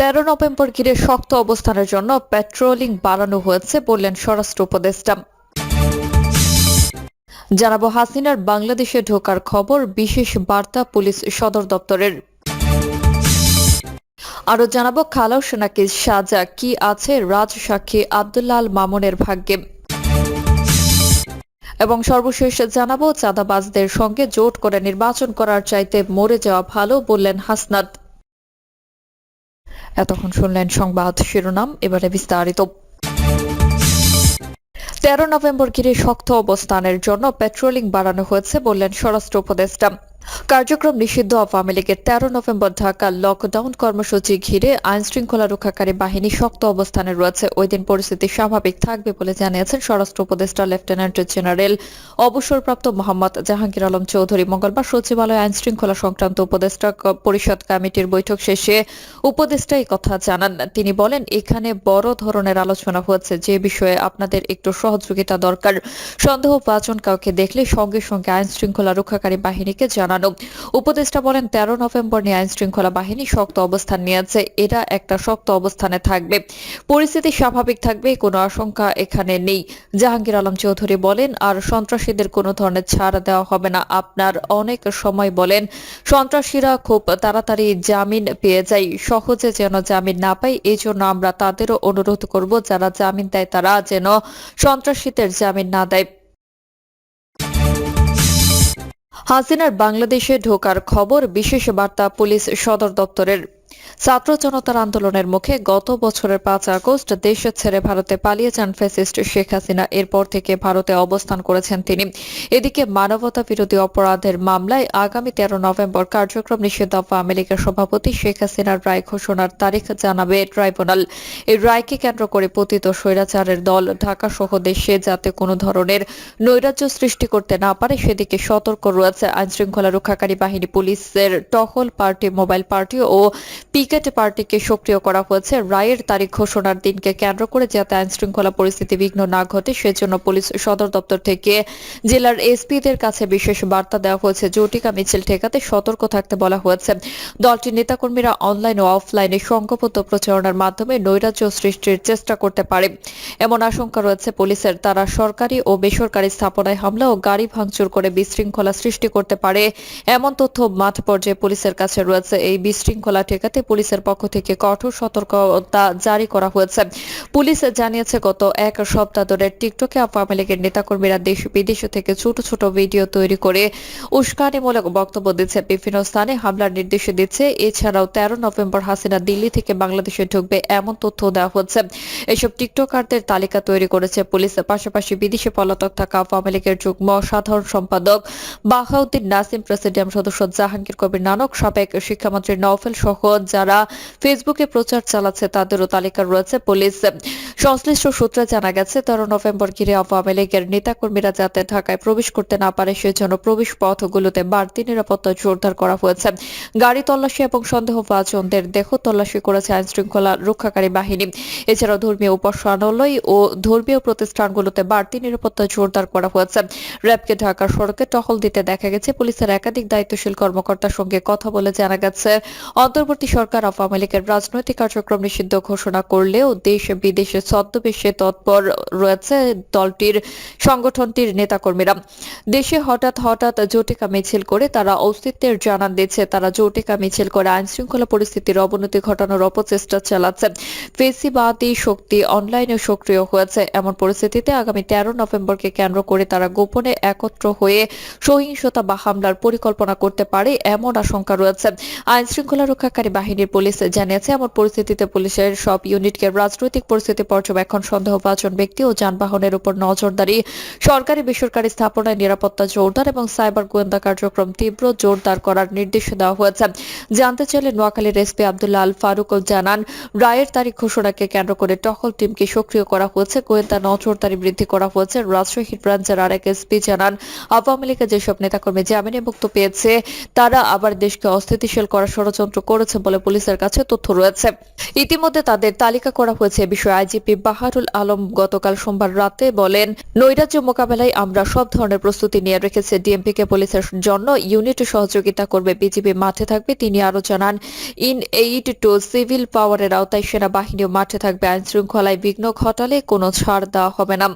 তেরো নভেম্বর ঘিরে শক্ত অবস্থানের জন্য পেট্রোলিং বাড়ানো হয়েছে বললেন স্বরাষ্ট্র উপদেষ্টা। জানাব হাসিনার বাংলাদেশে ঢোকার খবর, বিশেষ বার্তা পুলিশ সদর দপ্তরের। আরও জানাব খালাউ সেনাকে সাজা, কি আছে রাজ সাক্ষী আব্দুল্লাহ আল মামুনের ভাগ্যে। এবং সর্বশেষ জানাব, চাঁদাবাজদের সঙ্গে জোট করে নির্বাচন করার চাইতে মরে যাওয়া ভালো বললেন হাসনাত। এতক্ষণ শুনলেন সংবাদ শিরোনাম, এবারে বিস্তারিত। তেরো নভেম্বর ঘিরে শক্ত অবস্থানের জন্য পেট্রোলিং বাড়ানো হয়েছে বললেন স্বরাষ্ট্র উপদেষ্টা। কার্যক্রম নিষিদ্ধ আওয়ামী লীগের তেরো নভেম্বর ঢাকা লকডাউন কর্মসূচি ঘিরে আইন শৃঙ্খলা রক্ষাকারী বাহিনী শক্ত অবস্থানে রয়েছে। ওই দিন পরিস্থিতি স্বাভাবিক থাকবে বলে জানিয়েছেন স্বরাষ্ট্র উপদেষ্টা লেফটেন্যান্ট জেনারেল অবসরপ্রাপ্ত মোহাম্মদ জাহাঙ্গীর আলম চৌধুরী। মঙ্গলবার সচিবালয় আইন শৃঙ্খলা সংক্রান্ত উপদেষ্টা পরিষদ কমিটির বৈঠক শেষে উপদেষ্টা কথা জানান। তিনি বলেন, এখানে বড় ধরনের আলোচনা হয়েছে। যে বিষয়ে আপনাদের একটু সহযোগিতা দরকার। সন্দেহভাজন কাউকে দেখলে সঙ্গে সঙ্গে আইন শৃঙ্খলা রক্ষাকারী বাহিনীকে জানানো। উপদেষ্টা বলেন, তেরো নভেম্বর নিয়ে আইন শৃঙ্খলা বাহিনী শক্ত অবস্থান নিয়েছে। এরা একটা শক্ত অবস্থানে থাকবে। পরিস্থিতি স্বাভাবিক থাকবে, কোনো আশঙ্কা এখানে নেই। জাহাঙ্গীর আলম চৌধুরী বলেন, আর সন্ত্রাসীদের কোনো ধরনের ছাড় দেওয়া হবে না। আপনার অনেক সময় বলেন, সন্ত্রাসীরা খুব তাড়াতাড়ি জামিন পেয়ে যায়। সহজে যেন জামিন না পায় এই জন্য আমরা তাদেরও অনুরোধ করব, যারা জামিন দেয় তারা যেন সন্ত্রাসীদের জামিন না দেয়। হাসিনার বাংলাদেশে ঢোকার খবর বিশেষ বার্তা পুলিশ সদর দপ্তরের। ছাত্র জনতার আন্দোলনের মুখে গত বছরের পাঁচ আগস্ট দেশ ছেড়ে ভারতে পালিয়ে যান ফ্যাসিস্ট শেখ হাসিনা। এরপর থেকে ভারতে অবস্থান করেছেন তিনি। এদিকে মানবতা বিরোধী অপরাধের মামলায় আগামী তেরো নভেম্বর কার্যক্রম আওয়ামী লীগের সভাপতি শেখ হাসিনার রায় ঘোষণার তারিখ জানাবে ট্রাইব্যুনাল। এই রায়কে কেন্দ্র করে পতিত স্বৈরাচারের দল ঢাকা সহ দেশে যাতে কোনো ধরনের নৈরাজ্য সৃষ্টি করতে না পারে, সেদিকে সতর্ক রয়েছে আইন শৃঙ্খলা রক্ষাকারী বাহিনী, পুলিশের টহল পার্টি, মোবাইল পার্টি ও পিকেট পার্টিকে সক্রিয় করা হয়েছে। রায়ের তারিখ ঘোষণার দিনকে কেন্দ্র করে যাতে আইন শৃঙ্খলা পরিস্থিতি বিঘ্ন না ঘটে, সেজন্য পুলিশ সদর দপ্তর থেকে জেলার এসপিদের কাছে বিশেষ বার্তা দেওয়া হয়েছে। জটিকা মিছিল ঠেকাতে সতর্ক থাকতে বলা হয়েছে। দলটির নেতাকর্মীরা অনলাইন ও অফলাইনে সংঘবদ্ধ প্রচারণার মাধ্যমে নৈরাজ্য সৃষ্টির চেষ্টা করতে পারে। এমন আশঙ্কা রয়েছে পুলিশের। তারা সরকারি ও বেসরকারি স্থাপনায় হামলা ও গাড়ি ভাঙচুর করে বিশৃঙ্খলা সৃষ্টি করতে পারে। এমন তথ্য মাঠ পর্যায়ে পুলিশের কাছে রয়েছে। এই বিশৃঙ্খলা ঠেকাতে পুলিশের পক্ষ থেকে কঠোর সতর্কতা জারি করা হয়েছে। পুলিশ জানিয়েছে, গত এক সপ্তাহ ধরে টিকটকে আওয়ামী লীগের নেতাকর্মীরা দেশ বিদেশ থেকে ছোট ছোট ভিডিও তৈরি করে উস্কানিমূলক বক্তব্য দিচ্ছে। বিভিন্ন স্থানে হামলার নির্দেশ দিচ্ছে। এছাড়াও তেরো নভেম্বর হাসিনা দিল্লি থেকে বাংলাদেশে ঢুকবে এমন তথ্য দেওয়া হচ্ছে এসব টিকটকারদের তালিকা তৈরি করেছে পুলিশ। পাশাপাশি বিদেশে পলাতক থাকা আওয়ামী লীগের যুগ্ম সাধারণ সম্পাদক বাহাউদ্দিন নাসিম, প্রেসিডিয়াম সদস্য জাহাঙ্গীর কবির নানক, সাবেক শিক্ষামন্ত্রী নওফেল সহ যারা ফেসবুকে প্রচার চালাচ্ছে তাদেরও তালিকা রয়েছে পুলিশ। সংশ্লিষ্ট সূত্রে জানা গেছে, তেরো নভেম্বর ঘিরে আওয়ামী লীগের নেতাকর্মীরা যাতে ঢাকায় প্রবেশ করতে না পারে, সেজন্য প্রবেশ পথগুলোতে বাড়তি নিরাপত্তা জোরদার করা হয়েছে। গাড়ি তল্লাশি এবং সন্দেহভাজনদের দেহ তল্লাশি করেছে আইন শৃঙ্খলা রক্ষাকারী বাহিনী। এছাড়াও ধর্মীয় উপাসনালয় ও ধর্মীয় প্রতিষ্ঠানগুলোতে বাড়তি নিরাপত্তা জোরদার করা হয়েছে। র্যাবকে ঢাকার সড়কে টহল দিতে দেখা গেছে। পুলিশের একাধিক দায়িত্বশীল কর্মকর্তার সঙ্গে কথা বলে জানা গেছে। অন্তর্বর্তী সরকার আওয়ামী লীগের রাজনৈতিক কার্যক্রম নিষিদ্ধ ঘোষণা করলেও দেশ বিদেশে ছদ্মবেশে তৎপর রয়েছে দলটির সংগঠনটির নেতাকর্মীরা। দেশে হঠাৎ হঠাৎ জটিকা মিছিল করে তারা অস্তিত্বের জানান দিচ্ছে। তারা জটিকা মিছিল করে আইন শৃঙ্খলা পরিস্থিতির অবনতি ঘটানোর অপচেষ্টা চালাচ্ছে। ফেসিবাদী শক্তি অনলাইনে সক্রিয় হয়েছে। এমন পরিস্থিতিতে আগামী তেরো নভেম্বরকে কেন্দ্র করে তারা গোপনে একত্র হয়ে সহিংসতা বা হামলার পরিকল্পনা করতে পারে এমন আশঙ্কা রয়েছে। আইন শৃঙ্খলা রক্ষাকারী বাহিনীর পুলিশ জানিয়েছে, এমন পরিস্থিতিতে পুলিশের সব ইউনিটকে রাজনৈতিক পরিস্থিতি পর্যবেক্ষণ, সন্দেহভাজন ব্যক্তি ও যানবাহনের উপর নজরদারি, সরকারি বেসরকারি স্থাপনায় নিরাপত্তা জোরদার এবং সাইবার গোয়েন্দা কার্যক্রম তীব্র জোরদার করার নির্দেশ দেওয়া হয়েছে। জানতে চাইলে নোয়াখালীর এসপি আব্দুল্লাহ আল ফারুক জানান, রায়ের তারিখ ঘোষণাকে কেন্দ্র করে টহল টিমকে সক্রিয় করা হয়েছে, গোয়েন্দা নজরদারি বৃদ্ধি করা হয়েছে। রাজশাহী ব্রাঞ্চের আরেক এসপি জানান, আওয়ামী লীগের যেসব নেতাকর্মী জামিনে মুক্ত পেয়েছে, তারা আবার দেশকে অস্থিতিশীল করার ষড়যন্ত্র করেছে বলে পুলিশের কাছে তথ্য রয়েছে। ইতিমধ্যে তাদের তালিকা করা হয়েছে বিষয়ে আইজিপি বাহারুল আলম গতকাল সোমবার রাতে বলেন, নৈরাজ্য মোকাবেলায় আমরা সব ধরনের প্রস্তুতি নিয়ে রেখেছি। ডিএমপিকে পুলিশের জন্য ইউনিট সহযোগিতা করবে বিজিবি মাঠে থাকবে। তিনি আরও জানান, ইন এইট টু সিভিল পাওয়ারের আওতায় সেনাবাহিনীও মাঠে থাকবে। আইন শৃঙ্খলায় বিঘ্ন ঘটালে কোনো ছাড় দেওয়া হবে না।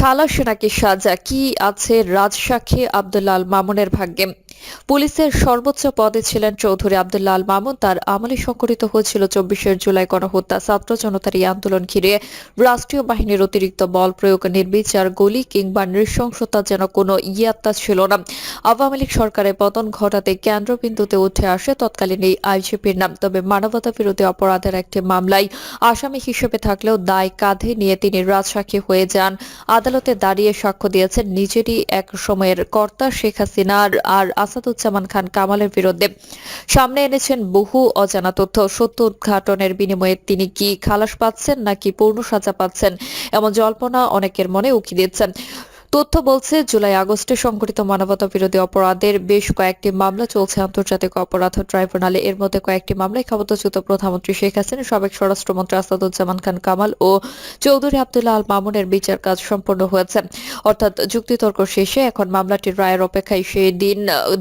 খালাস নাকি সাজা? কি আছে রাজসাক্ষী আব্দুল্লাহ আল মামুনের ভাগ্যে? পুলিশের সর্বোচ্চ পদে ছিলেন চৌধুরী আব্দুল্লাহ আল মামুন। তার আমলে সংঘটিত হয়েছিল চব্বিশের জুলাই গণহত্যা। ছাত্র জনতার এই আন্দোলন ঘিরে রাষ্ট্রীয় বাহিনীর অতিরিক্ত বল প্রয়োগ, নির্বিচার, গুলি কিংবা নৃশংসতা যেন কোনো ইয়াত্তা ছিল না। আওয়ামী লীগ সরকারের পতন ঘটাতে কেন্দ্রবিন্দুতে উঠে আসে তৎকালীন এই আইজিপির নাম। তবে মানবতা বিরোধী অপরাধের একটি মামলায় আসামি হিসেবে থাকলেও দায় কাঁধে নিয়ে তিনি রাজসাক্ষী হয়ে যান। আদালতে দাঁড়িয়ে সাক্ষ্য দিয়েছেন নিজেরই এক সময়ের কর্তা শেখ হাসিনা আর আসাদুজ্জামান খান কামালের বিরুদ্ধে। সামনে এনেছেন বহু অজানা তথ্য। সত্য উদ্ঘাটনের বিনিময়ে তিনি কি খালাস পাচ্ছেন নাকি পূর্ণ সাজা পাচ্ছেন, এমন জল্পনা অনেকের মনে উকি দিচ্ছেন তথ্য বলছে, জুলাই আগস্টে সংঘটিত মানবতা বিরোধী অপরাধের বেশ কয়েকটি মামলা চলছে আন্তর্জাতিক অপরাধ ট্রাইব্যুনালে। এর মধ্যে কয়েকটি মামলায় ক্ষমতাচ্যুত প্রধানমন্ত্রী শেখ হাসিনা, সাবেক স্বরাষ্ট্রমন্ত্রী আসাদুজ্জামান খান কামাল ও চৌধুরী আব্দুল্লাহ আল মামুনের বিচার কাজ সম্পন্ন হয়েছে। অর্থাৎ যুক্তিতর্ক শেষে এখন মামলাটির রায়ের অপেক্ষায় সেই দিন,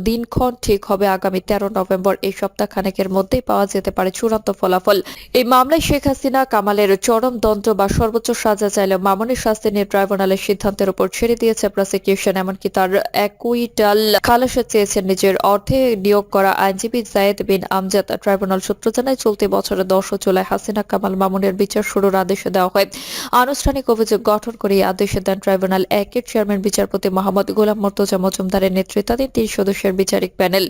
দিনক্ষণ ঠিক হবে আগামী তেরো নভেম্বর। এই সপ্তাহ খানেকের মধ্যেই পাওয়া যেতে পারে চূড়ান্ত ফলাফল। এই মামলায় শেখ হাসিনা কামালের চরম দণ্ড বা সর্বোচ্চ সাজা চাইলেও মামুনের শাস্তি নিয়ে ট্রাইব্যুনালের সিদ্ধান্তের উপর ছেড়ে দিয়েছে প্রসিকিউশন এমনকি তার একুইটাল খালাসে চেয়েছেন নিজের অর্থে নিয়োগ করা আইনজীবী জায়েদ বিন আমজাদ। ট্রাইব্যুনাল সূত্র জানায়, চলতি বছরের দশ জুলাই হাসিনা কামাল মামুনের বিচার শুরুর আদেশ দেওয়া হয়। আনুষ্ঠানিক অভিযোগ গঠন করে আদেশ দেন ট্রাইব্যুনাল একের চেয়ারম্যান বিচারপতি মোহাম্মদ গোলাম মর্তজা মজুমদারের নেতৃত্বাধীন তিন সদস্যের বিচারিক প্যানেল।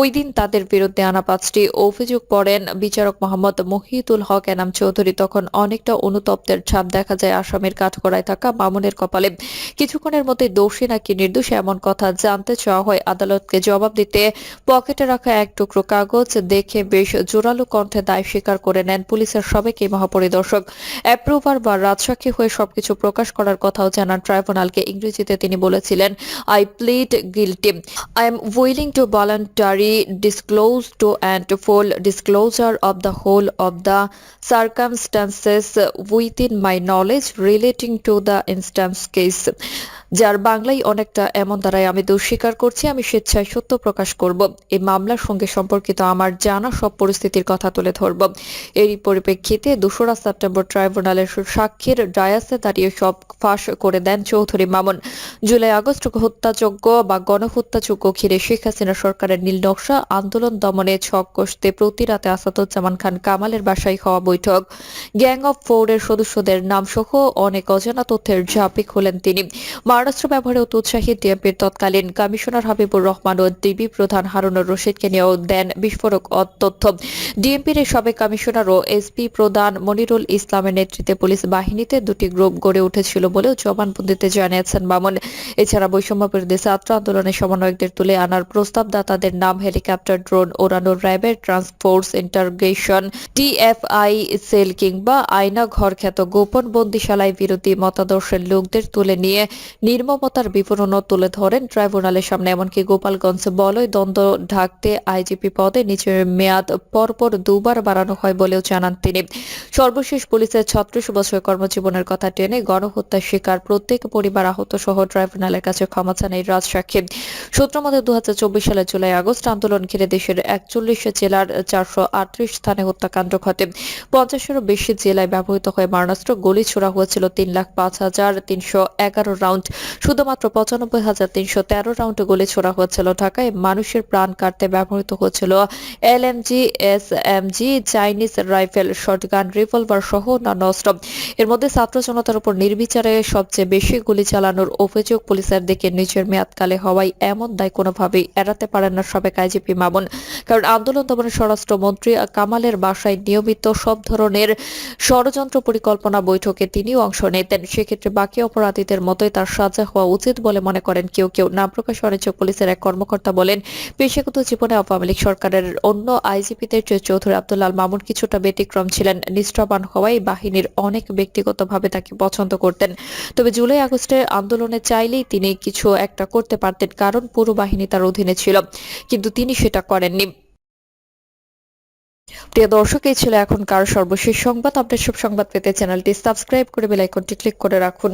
ওই দিন তাদের বিরুদ্ধে আনা পাঁচটি অভিযোগ পড়েন বিচারক মোহাম্মদ মহিদুল হক এনাম চৌধুরী। তখন অনেকটা অনুতপ্তের ছাপ দেখা যায় আসামির কাঠগড়ায় থাকা মামুনের কপালে। কিছুক্ষণের মধ্যে দোষী নাকি নির্দোষ এমন কথা জানতে চাওয়া হয়। আদালতকে জবাব দিতে পকেটে রাখা এক টুকরো কাগজ দেখে বেশ জোরালো কণ্ঠে দায় স্বীকার করে নেন পুলিশের সাবেক মহাপরিদর্শক। অ্যাপ্রুভার বা রাজসাক্ষী হয়ে সবকিছু প্রকাশ করার কথাও জানান ট্রাইব্যুনালকে। ইংরেজিতে তিনি বলেছিলেন I plead guilty I am willing to voluntary disclose to and full disclosure of the whole of the circumstances within my knowledge relating to the instance case যার বাংলায় অনেকটা এমন দ্বারাই আমি দোষ স্বীকার করছি, আমি স্বেচ্ছায় সত্য প্রকাশ করব। এই মামলার সঙ্গে সম্পর্কিত আমার জানা সব পরিস্থিতির কথা তুলে ধরব। এরই পরিপ্রেক্ষিতে দোসরা সেপ্টেম্বর ট্রাইব্যুনালের সাক্ষীর ডায়াসে দাঁড়িয়ে সব ফাঁস করে দেন চৌধুরী মামুন। জুলাই আগস্ট হত্যাযোগ্য বা গণহত্যাযোগ্য ঘিরে শেখ হাসিনা সরকারের নীল নকশা আন্দোলন দমনে ছক কষতে প্রতি রাতে আসাদুজ্জামান খান কামালের বাসায় হওয়া বৈঠক। গ্যাং অফ ফোরের সদস্যদের নাম সহ অনেক অজানা তথ্যের ঝাঁপি খোলেন তিনি। মারণাস্ত্র ব্যবহারে উৎসাহী ডিএপির তৎকালীন কমিশনার হাবিবুর রহমান ও ডিবি প্রধান হারুনুর রশিদকে নিয়েও দেন বিস্ফোরক তথ্য। ডিএমপির এই সাবেক কমিশনার ও এসপি প্রধান মনিরুল ইসলামের নেতৃত্বে পুলিশ বাহিনীতে দুটি গ্রুপ গড়ে উঠেছিল বলেও জবানবন্দিতে জানিয়েছেন মামুন। এছাড়া বৈষম্য বিরোধী ছাত্র আন্দোলনের সমন্বয়কদের তুলে আনার প্রস্তাবদাতাদের নাম হেলিকপ্টার, ড্রোন ওড়ানোর র্যাবের ট্রান্সফোর্স ইন্টারগ্রেশন টিএফআই সেল কিংবা আয়না ঘর খ্যাত গোপন বন্দিশালায় বিরোধী মতাদর্শের লোকদের তুলে নিয়ে নির্মমতার বিবরণও তুলে ধরেন ট্রাইব্যুনালের সামনে, এমনকি গোপালগঞ্জ বলয় দ্বন্দ্ব ঢাকতে আইজিপি পদে নিজের মেয়াদ পরপর দুবার বাড়ানো হয় বলেও জানান তিনি। সর্বশেষ পুলিশের ছত্রিশ বছর কর্মজীবনের কথা টেনে গণহত্যার শিকার প্রত্যেক পরিবার আহত সহ ট্রাইব্যুনালের কাছে ক্ষমা চান এই রাজসাক্ষী সূত্র মতে দু সালের জুলাই আগস্ট আন্দোলন ঘিরে দেশের একচল্লিশ জেলার চারশো আটত্রিশ স্থানে হত্যাকাণ্ড ঘটে। পঞ্চাশেরও বেশি জেলায় ব্যবহৃত হয়ে মারণাস্ত্র। গুলি ছোড়া হয়েছিল তিন লাখ পাঁচ হাজার তিনশো এগারো রাউন্ড। শুধুমাত্র পঁচানব্বই হাজার তিনশো তেরো রাউন্ড গুলি ছোড়া হয়েছিল ঢাকায়। মানুষের প্রাণ কাটতে ব্যবহৃত হয়েছিল LMG S MG Chinese rifle, shotgun, revolver সহ অন্যান্য অস্ত্র। এর মধ্যে ছাত্র জনতার উপর নির্বিচারে সবচেয়ে বেশি গুলি চালানোর অভিযোগ পুলিশের দিকে নিজের মেয়াদকালে হওয়ায় এমন দায় কোনোভাবেই এড়াতে পারেন না সাবেক আইজিপি মামুন। কারণ আন্দোলন দমনের স্বরাষ্ট্রমন্ত্রী কামালের বাসায় নিয়মিত সব ধরনের ষড়যন্ত্র পরিকল্পনা বৈঠকে তিনিও অংশ নিতেন। সেক্ষেত্রে বাকি অপরাধীদের মতোই তার সাজা হওয়া উচিত বলে মনে করেন কেউ কেউ। নাম প্রকাশ অনিচ্ছুক পুলিশের এক কর্মকর্তা বলেন, পেশাগত জীবনে আওয়ামী লীগ সরকারের অন্য আইজিপিদের চেয়ে চৌধুরী আব্দুল্লাল মামুন কিছুটা ব্যতিক্রম ছিলেন, নিষ্ঠাবান হওয়ায় বাহিনীর অনেক ব্যক্তিগতভাবে তাকে পছন্দ করতেন। তবে জুলাই আগস্টের আন্দোলনে চাইলেই তিনি কিছু একটা করতে পারতেন, কারণ পুরো বাহিনী তার অধীনে ছিল, কিন্তু তিনি সেটা করেননি। প্রিয় দর্শক, এই ছিল এখনকার সর্বশেষ সংবাদ। আপনার সব সংবাদ পেতে চ্যানেলটি সাবস্ক্রাইব করে বেল আইকনটি ক্লিক করে রাখুন।